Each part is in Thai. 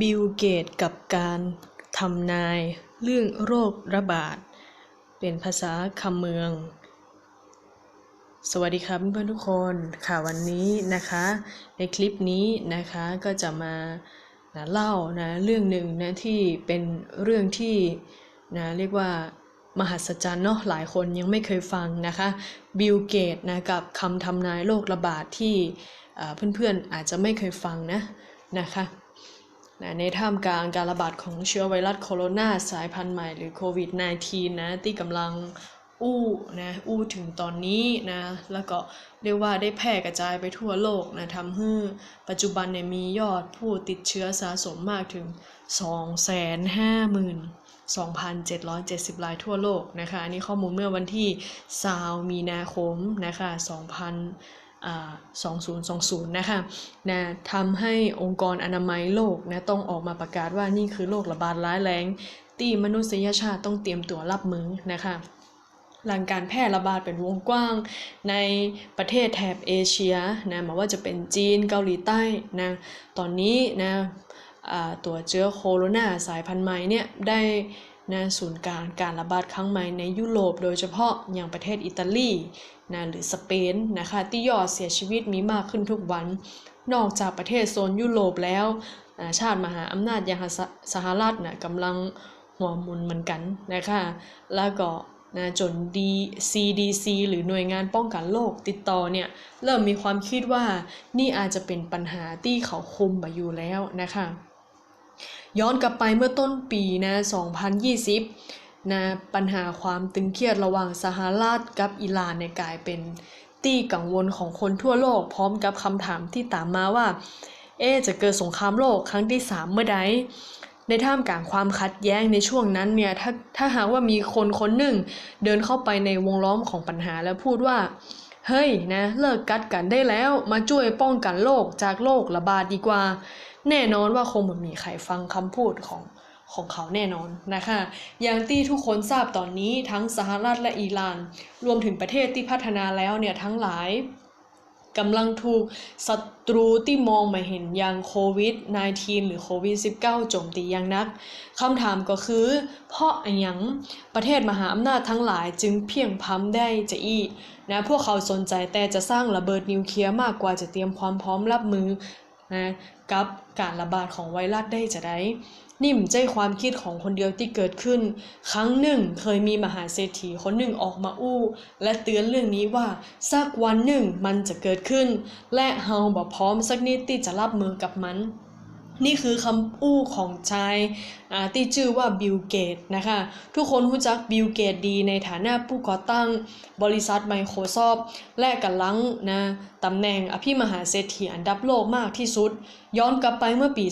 บิล เกตกับการทำนายเรื่องโรคระบาด เป็นภาษาคำเมือง สวัสดีครับเพื่อนทุกคนค่ะวันนี้นะคะ ในคลิปนี้นะคะก็จะมานะเล่านะเรื่องหนึ่งนะที่เป็นเรื่องที่นะเรียกว่ามหัศจรรย์เนาะหลายคนยังไม่เคยฟังนะคะบิลเกตนะกับคำทำนายโรคระบาดที่อ่าเพื่อนๆอาจจะไม่เคยฟังนะนะคะ นะในท่ามกลางการระบาดของเชื้อไวรัสโคโรนาสายพันธุ์ใหม่หรือโควิด -19 นะที่กำลังอู้นะอู้ถึงตอนนี้นะแล้วก็เรียกว่าได้แพร่กระจายไปทั่วโลกนะทำให้ปัจจุบันเนี่ยมียอดผู้ติดเชื้อสะสมมากถึง 250,2,770รายทั่วโลกนะคะ อันนี้ข้อมูลเมื่อวันที่ 20 มีนาคมนะคะ 2000 2020 นะคะนะทำให้องค์กรอนามัยโลกนะต้องออกมาประกาศว่านี่คือโรคระบาดร้ายแรงที่มนุษยชาติต้องเตรียมตัวรับมือนะคะหลังการแพร่ระบาดเป็นวงกว้างในประเทศแถบเอเชียนะมาว่าจะเป็นจีนเกาหลีใต้นะตอนนี้นะตัวเชื้อโคโรนาสายพันธุ์ใหม่เนี่ยได้ นะศูนย์กลางการระบาดครั้งใหม่ในยุโรปโดยเฉพาะอย่างประเทศอิตาลีนะหรือสเปนนะคะที่ยอดเสียชีวิตมีมากขึ้นทุกวัน นอกจากประเทศโซนยุโรปแล้วชาติมหาอำนาจอย่างสหสหรัฐนะกำลังหัวหมุนเหมือนกันนะคะแล้วก็นะจน D CDC หรือหน่วยงานป้องกันโรคติดต่อเนี่ยเริ่มมีความคิดว่านี่อาจจะเป็นปัญหาที่เขาคุมมาอยู่แล้วนะคะ ย้อนกลับไปเมื่อต้นปีนะ2020นะปัญหาความตึงเครียดระหว่างสหรัฐกับอิหร่านเนี่ยกลายเป็นที่กังวลของคนทั่วโลกพร้อมกับคำถามที่ตามมาว่า เอ๊จะเกิดสงครามโลกครั้งที่ 3 เมื่อใดในท่ามกลางความขัดแย้งในช่วงนั้นเนี่ยถ้าถ้าหากว่ามีคนคนหนึ่ง เดินเข้าไปในวงล้อมของปัญหาแล้วพูดว่า เฮ้ยนะ เลิกกัดกันได้แล้วมาช่วยป้องกันโรคจากโรคระบาดดีกว่า แน่นอนว่าคงไม่มีใครฟังคำพูดของของเขาแน่นอนนะคะ อย่างที่ทุกคนทราบตอนนี้ทั้งสหรัฐและอิหร่าน รวมถึงประเทศที่พัฒนาแล้วเนี่ยทั้งหลายกำลังถูกศัตรูที่มองไม่เห็นอย่างโควิด -19 หรือโควิด -19 โจมตีอย่างนัก คำถามก็คือ เพราะอะไรหยังประเทศมหาอำนาจทั้งหลายจึงเพียงพร้ำได้จะอีนะพวกเขาสนใจแต่จะสร้างระเบิดนิวเคลียร์มากกว่าจะเตรียมความพร้อมรับมือ นะกับการระบาดของไวรัสได้จะได้นิ่มใจความคิดของคนเดียวที่เกิดขึ้น ครั้งหนึ่งเคยมีมหาเศรษฐีคนหนึ่งออกมาอู้ และเตือนเรื่องนี้ว่าสักวันหนึ่งมันจะเกิดขึ้น และเฮาบ่พร้อมสักนิดที่จะรับมือกับมัน นี่คือคำอู้ของชายที่ชื่อว่าบิลเกตนะคะ ทุกคนรู้จักบิลเกตดีในฐานะผู้ก่อตั้งบริษัท Microsoft และกำลังนะตำแหน่งอภิมหาเศรษฐีอันดับโลกมากที่สุด ย้อนกลับไปเมื่อปี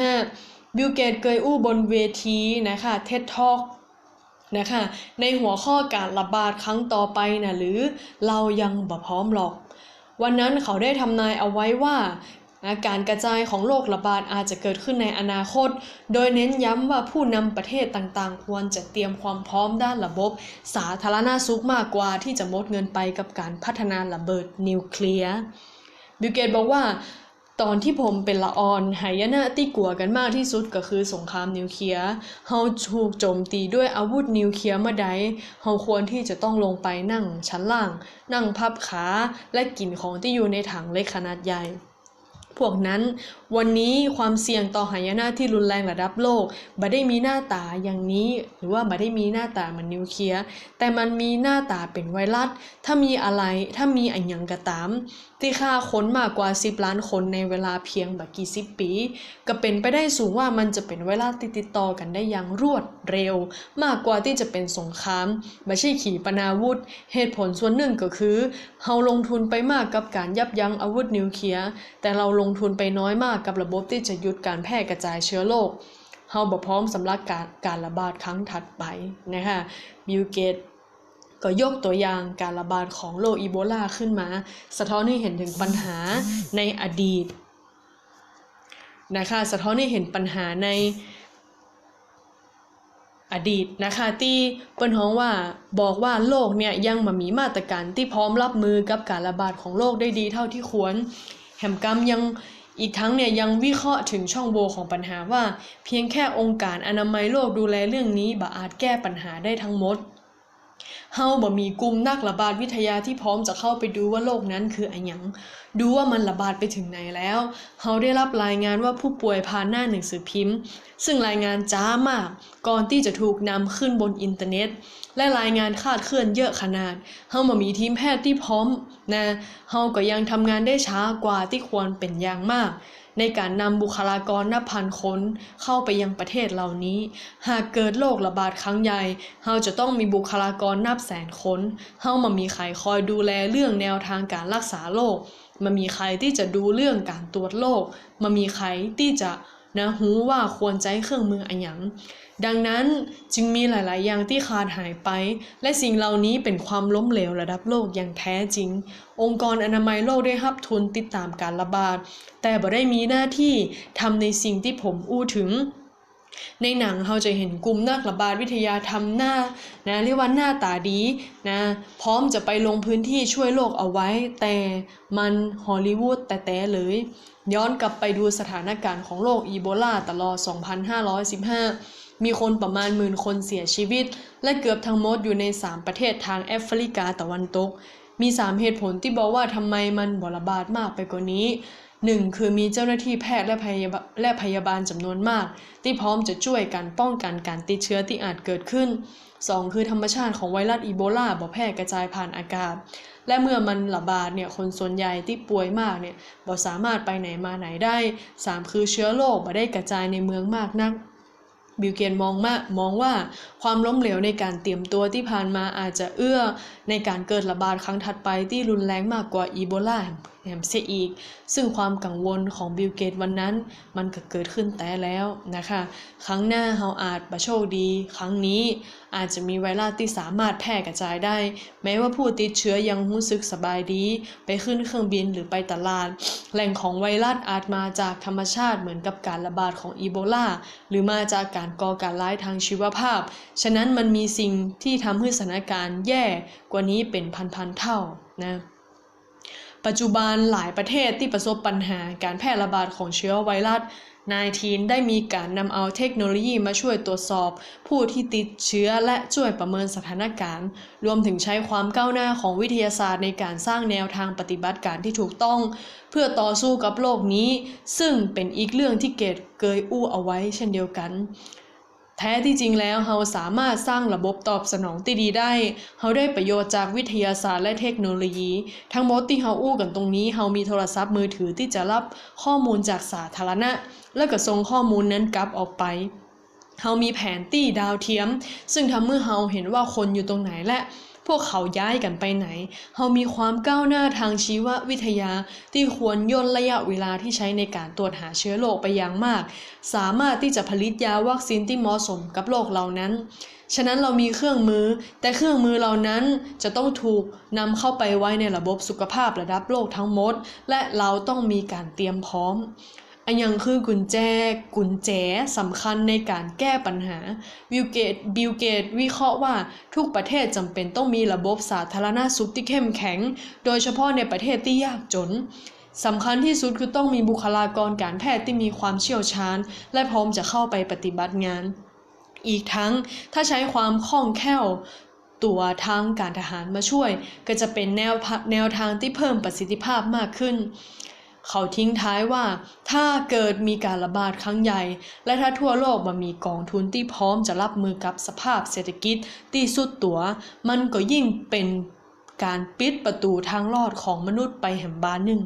2015 บิลเกตเคยอู้บนเวทีนะคะเท็ดทอกนะคะในหัวข้อการระบาดครั้งต่อไปนะหรือเรายังบ่พร้อมหรอกวันนั้นเขาได้ทำนายเอาไว้ว่า นะการกระจายของโรคระบาดอาจจะเกิดขึ้นในอนาคต โดยเน้นย้ำว่าผู้นำประเทศต่างๆ ควรจะเตรียมความพร้อมด้านระบบ สาธารณสุขมากกว่าที่จะหมดเงินไปกับการพัฒนาระเบิดนิวเคลียร์บิลเกตบอกว่าตอนที่ผมเป็นละออนหายนะที่กลัวกันมากที่สุดก็คือสงครามนิวเคลียร์เฮาถูกโจมตีด้วยอาวุธนิวเคลียร์เมื่อใดเฮาควรที่จะต้องลงไปนั่งชั้นล่าง นั่งพับขาและกินของที่อยู่ในถังเล็กขนาดใหญ่ พวกนั้นวันนี้ความเสี่ยงต่อหายนะที่รุนแรงระดับโลกบ่ได้มีหน้าตาอย่างนี้ หรือว่าบ่ได้มีหน้าตามือนนิวเคลียร์แต่มันมีหน้าตาเป็นไวรัส ถ้ามีอะไรถ้ามีอันยังก็ตาม ที่ฆ่าคนมากกว่า 10 ล้านคนในเวลาเพียงบบกี่สิบปี ก็เป็นไปได้สูงว่ามันจะเป็นไวรัสที่ติดต่อกันได้อย่างรวดเร็ว มากกว่าที่จะเป็นสงครามไม่ใช่ขี่ปนาวุธ เหตุผลส่วนหนึ่งก็คือเฮาลงทุนไปมากกับการยับยั้งอาวุธนิวเคลียร์แต่เราลงทุนไปน้อยมากกับระบบที่จะหยุดการแพร่กระจายเชื้อโรคเฮาบ่พร้อมสำหรับการการระบาดครั้งถัดไปนะคะบิลเกตก็ยกตัวอย่างการระบาดของโรคอีโบลาขึ้นมา สะท้อนให้เห็นถึงปัญหาในอดีตนะคะสะท้อนให้เห็นปัญหาในอดีตนะคะที่เปิ้นฮ้องว่าบอกว่าโลกเนี่ยยังมามีมาตรการที่พร้อมรับมือกับการระบาดของโรคได้ดีเท่าที่ควรแหมกรรมยัง อีกทั้งเนี่ยยังวิเคราะห์ถึงช่องโหว่ของปัญหาว่า เพียงแค่องค์การอนามัยโลกดูแลเรื่องนี้บ่อาจแก้ปัญหาได้ทั้งหมด เฮาบ่มีกลุ่มนักระบาดวิทยาที่พร้อมจะเข้าไปดูว่าโรคนั้นคืออะหยัง ดูว่ามันระบาดไปถึงไหนแล้ว เฮาได้รับรายงานว่าผู้ป่วยผ่านหน้าหนังสือพิมพ์ ซึ่งรายงานจ้ามาก ก่อนที่จะถูกนำขึ้นบนอินเทอร์เน็ต และรายงานคาดเคลื่อนเยอะขนาด เฮาบ่มีทีมแพทย์ที่พร้อมนะ เฮาก็ยังทำงานได้ช้ากว่าที่ควรเป็นอย่างมาก ในการนำบุคลากรนับพันคนเข้าไปยังประเทศเหล่านี้ หากเกิดโรคระบาดครั้งใหญ่เฮาจะต้องมีบุคลากรนับแสนคนเฮามามีใครคอยดูแลเรื่องแนวทางการรักษาโรคมามีใครที่จะดูเรื่องการตรวจโรคมามีใครที่จะ นะหูว่าควรใช้เครื่องมืออะหยังดังนั้นจึงมีหลาย ๆ อย่างที่ขาดหายไป และสิ่งเหล่านี้เป็นความล้มเหลวระดับโลกอย่างแท้จริง องค์กรอนามัยโลกได้รับทุนติดตามการระบาด แต่บ่ได้มีหน้าที่ทำในสิ่งที่ผมอู้ถึง ในหนังเราจะเห็นกลุ่มนักระบาดวิทยาทำหน้านะเรียกว่าหน้าตาดีนะพร้อมจะไปลงพื้นที่ช่วยโลกเอาไว้ แต่มันฮอลลีวูดแต่แต่เลย ย้อนกลับไปดูสถานการณ์ของโรคอีโบลาตลอด 2515 มีคนประมาณหมื่นคนเสียชีวิต และเกือบทั้งหมดอยู่ใน 3 ประเทศทางแอฟริกาตะวันตก มี 3 เหตุผลที่บอกว่าทำไมมันบระบาดมากไปกว่านี้ 1. คือมีเจ้าหน้าที่แพทย์และพยาบาลและพยาบาลจำนวนมาก ที่พร้อมจะช่วยกันป้องกันการติดเชื้อที่อาจเกิดขึ้น 2. คือธรรมชาติของไวรัสอีโบลาบ่แพร่กระจายผ่านอากาศ และเมื่อมันระบาดเนี่ยคนส่วนใหญ่ที่ป่วยมากเนี่ยบ่สามารถไปไหนมาไหนได้ 3. คือเชื้อโรคบ่ได้กระจายในเมืองมากนักบิลเกนมองมามองว่าความล้มเหลวในการเตรียมตัวที่ผ่านมาอาจจะเอื้อในการเกิดระบาดครั้งถัดไปที่รุนแรงมากกว่าอีโบลาแหมเสียอีก ซึ่งความกังวลของบิลเกตวันนั้น มันก็เกิดขึ้นแต่แล้วนะคะ ครั้งหน้าเราอาจประโชคดี ครั้งนี้อาจจะมีไวรัสที่สามารถแพร่กระจายได้ แม้ว่าผู้ติดเชื้อยังรู้สึกสบายดี ไปขึ้นเครื่องบินหรือไปตลาด แหล่งของไวรัสอาจมาจากธรรมชาติเหมือนกับการระบาดของอีโบลาหรือมาจากการก่อการร้ายทางชีวภาพ ฉะนั้นมันมีสิ่งที่ทำให้สถานการณ์แย่กว่านี้เป็นพันๆเท่านะ ปัจจุบันหลายประเทศที่ประสบปัญหาการแพร่ระบาดของเชื้อไวรัส 19 ได้มีการนำเอาเทคโนโลยีมาช่วยตรวจสอบ ผู้ที่ติดเชื้อและช่วยประเมินสถานการณ์ รวมถึงใช้ความก้าวหน้าของวิทยาศาสตร์ในการสร้างแนวทางปฏิบัติการที่ถูกต้อง เพื่อต่อสู้กับโลกนี้ ซึ่งเป็นอีกเรื่องที่เกตเกยอู้เอาไว้เช่นเดียวกัน แท้ที่จริงแล้วเราสามารถสร้างระบบตอบสนองที่ดีได้เราได้ประโยชน์จากวิทยาศาสตร์และเทคโนโลยี ทั้งหมดที่เราอู้กันตรงนี้เรามีโทรศัพท์มือถือที่จะรับข้อมูลจากสาธารณะ แล้วก็ส่งข้อมูลนั้นกลับออกไปเรามีแผนที่ดาวเทียม ซึ่งทำเมื่อเราเห็นว่าคนอยู่ตรงไหนและ พวกเขาย้ายกันไปไหนเรามีความก้าวหน้าทางชีววิทยาที่ควรย่นระยะเวลาที่ใช้ในการตรวจหาเชื้อโรคไปอย่างมาก สามารถที่จะผลิตยาวัคซีนที่เหมาะสมกับโรคเหล่านั้น ฉะนั้นเรามีเครื่องมือ แต่เครื่องมือเหล่านั้นจะต้องถูกนำเข้าไปไว้ในระบบสุขภาพระดับโลกทั้งหมด และเราต้องมีการเตรียมพร้อม อันยังคือกุญแจกุญแจสำคัญในการแก้ปัญหาบิลเกตบิลเกตวิเคราะห์ว่าทุกประเทศจำเป็นต้องมีระบบสาธารณสุขที่เข้มแข็ง โดยเฉพาะในประเทศที่ยากจนสำคัญที่สุดคือต้องมีบุคลากรการแพทย์ที่มีความเชี่ยวชาญ และพร้อมจะเข้าไปปฏิบัติงาน อีกทั้งถ้าใช้ความคล่องแคล่วตัวทางการทหารมาช่วย ก็จะเป็นแนวพะแนวทางที่เพิ่มประสิทธิภาพมากขึ้น เขาทิ้งท้ายว่าถ้าเกิดมีการระบาดครั้งใหญ่ และถ้าทั่วโลกมันมีกองทุนที่พร้อมจะรับมือกับสภาพเศรษฐกิจที่สุดตัว มันก็ยิ่งเป็นการปิดประตูทางรอดของมนุษย์ไปแห่งบานหนึ่ง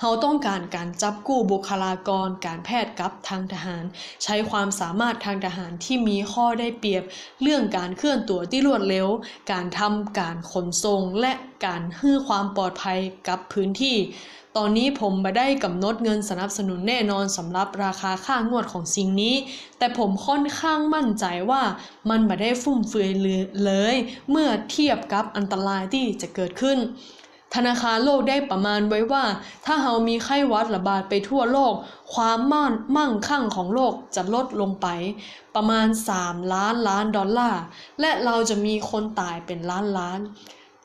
เราต้องการการจับกู้บุคลากรการแพทย์กับทางทหาร ใช้ความสามารถทางทหารที่มีข้อได้เปรียบ เรื่องการเคลื่อนตัวที่รวดเร็ว การทำการขนส่งและการให้ความปลอดภัยกับพื้นที่ ตอนนี้ผมไม่ได้กำหนดเงินสนับสนุนแน่นอนสำหรับราคาค่างวดของสิ่งนี้ แต่ผมค่อนข้างมั่นใจว่ามันไม่ได้ฟุ่มเฟือยเลย เมื่อเทียบกับอันตรายที่จะเกิดขึ้น ธนาคารโลกได้ประมาณไว้ว่า ถ้าเฮามีไข้หวัดระบาดไปทั่วโลก ความมั่นมั่งคั่งของโลกจะลดลงไป ประมาณ 3 ล้านล้านดอลลาร์ และเราจะมีคนตายเป็นล้านล้าน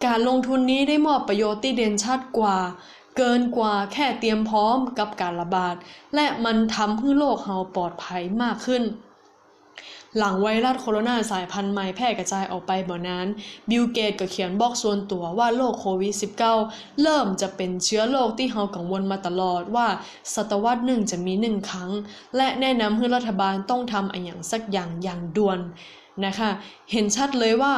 การลงทุนนี้ได้มอบประโยชน์ที่เด่นชัดกว่า เกินกว่าแค่เตรียมพร้อมกับการระบาด และมันทำให้โลกเราปลอดภัยมากขึ้น หลังไวรัสโคโรนาสายพันธุ์ใหม่แพร่กระจายออกไปบ่นานบิลเกตก็เขียนบอกส่วนตัวว่าโรคโควิด -19 เริ่มจะเป็นเชื้อโรคที่เรากังวลมาตลอดว่าศตวรรษหนึ่งจะมีหนึ่งครั้ง และแนะนำให้รัฐบาลต้องทำอย่างสักอย่างอย่างด่วนนะคะ เห็นชัดเลยว่า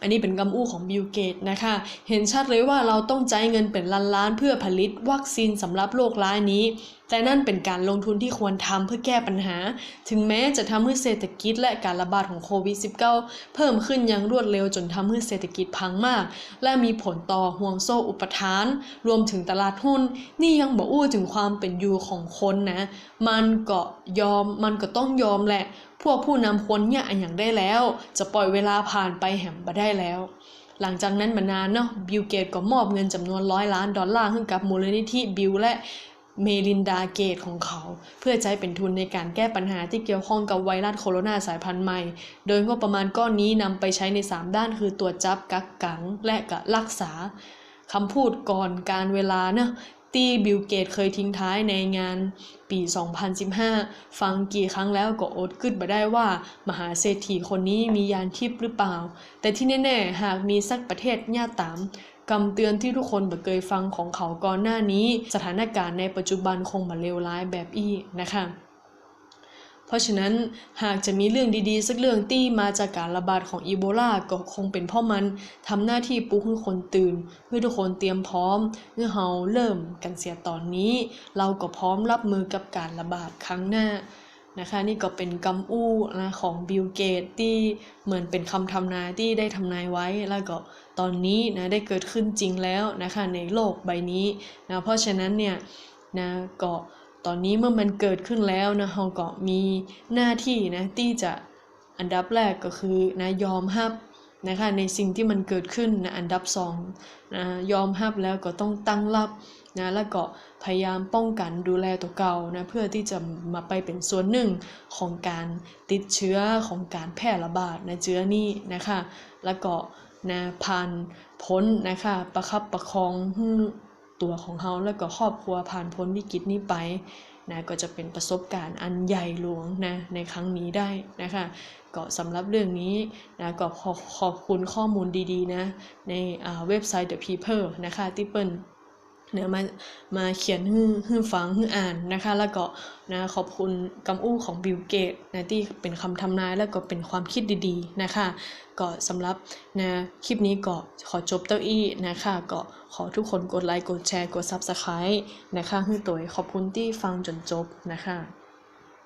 อันนี้เป็นกำอู้ของบิลเกตนะคะ เห็นชัดเลยว่าเราต้องจ่ายเงินเป็นล้านล้านๆเพื่อผลิตวัคซีนสำหรับโรคร้ายนี้ แต่นั่นเป็นการลงทุนที่ควรทำเพื่อแก้ปัญหา ถึงแม้จะทำให้เศรษฐกิจและการระบาดของโควิด -19 เพิ่มขึ้นอย่างรวดเร็วจนทำให้เศรษฐกิจพังมาก และมีผลต่อห่วงโซ่อุปทาน รวมถึงตลาดหุ้น นี่ยังบอกอู้ถึงความเป็นอยู่ของคนนะ มันก็ยอมมันก็ต้องยอมแหละ พวกผู้นำควรเนี่ยอันอย่างได้แล้ว จะปล่อยเวลาผ่านไปแหมบ่ได้แล้ว หลังจากนั้นมานานเนาะบิลเกตก็มอบเงินจำนวนร้อยล้านดอลลาร์ให้กับมูลนิธิบิลและเมลินดาเกตของเขา เพื่อใช้เป็นทุนในการแก้ปัญหาที่เกี่ยวข้องกับไวรัสโคโรนาสายพันธุ์ใหม่ โดยงบประมาณก้อนนี้นำไปใช้ใน 3 ด้านคือตรวจจับกักกังและก็รักษาคำพูดก่อนการเวลาเนะ ที่บิลเกตเคยทิ้งท้ายในงานปี 2015 ฟังกี่ครั้งแล้วก็อดกึดมาได้ว่า มหาเศรษฐีคนนี้มียานทิพย์หรือเปล่า แต่ที่แน่ ๆ หากมีสักประเทศญาติตามคำเตือนที่ทุกคนเคยฟังของเขาก่อนหน้านี้ สถานการณ์ในปัจจุบันคงมาเลวร้ายแบบอี้นะคะ เพราะฉะนั้นหากจะมีเรื่องดีๆ สักเรื่องที่มาจากการระบาดของอีโบลาก็คงเป็นเพราะมันทำหน้าที่ปลุกให้คนตื่น เพื่อทุกคนเตรียมพร้อมเมื่อเฮาเริ่มกันเสียตอนนี้ เราก็พร้อมรับมือกับการระบาดครั้งหน้านะคะนี่ก็เป็นกำอู้นะของบิลเกตที่เหมือนเป็นคำทำนายที่ได้ทำนายไว้แล้วก็ตอนนี้นะได้เกิดขึ้นจริงแล้วนะคะในโลกใบนี้นะเพราะฉะนั้นเนี่ยนะก็ ตอนนี้เมื่อมันเกิดขึ้นแล้วนะเราก็มีหน้าที่นะที่จะอันดับแรกก็คือนะยอมรับนะคะในสิ่งที่มันเกิดขึ้นนะอันดับสองนะยอมรับแล้วก็ต้องตั้งรับนะแล้วก็พยายามป้องกันดูแลตัวเก่านะเพื่อที่จะมาไปเป็นส่วนหนึ่งของการติดเชื้อของการแพร่ระบาดนะเชื้อนี้นะคะ แล้วก็นะผ่านพ้นนะคะประคับประคอง ตัวของเขาแล้วก็ครอบครัวผ่านพ้นวิกฤตนี้ไปนะก็จะเป็นประสบการณ์อันใหญ่หลวงนะในครั้งนี้ได้นะคะก็สำหรับเรื่องนี้นะก็ขอขอบคุณข้อมูลดีๆนะในอ่าเว็บไซต์ The People นะคะที่เปิ้ล เนี่ยมามาเขียนให้ให้ฟังให้อ่านนะคะ แล้วก็นะขอบคุณกำอู้ของบิลเกตนะที่เป็นคำทำนายแล้วก็เป็นความคิดดีๆนะคะ ก็สำหรับนะคลิปนี้ก็ขอจบเต้าอี้นะคะ ก็ขอทุกคนกดไลค์กดแชร์กด Subscribe นะคะให้ตัวขอบคุณที่ฟังจนจบนะคะ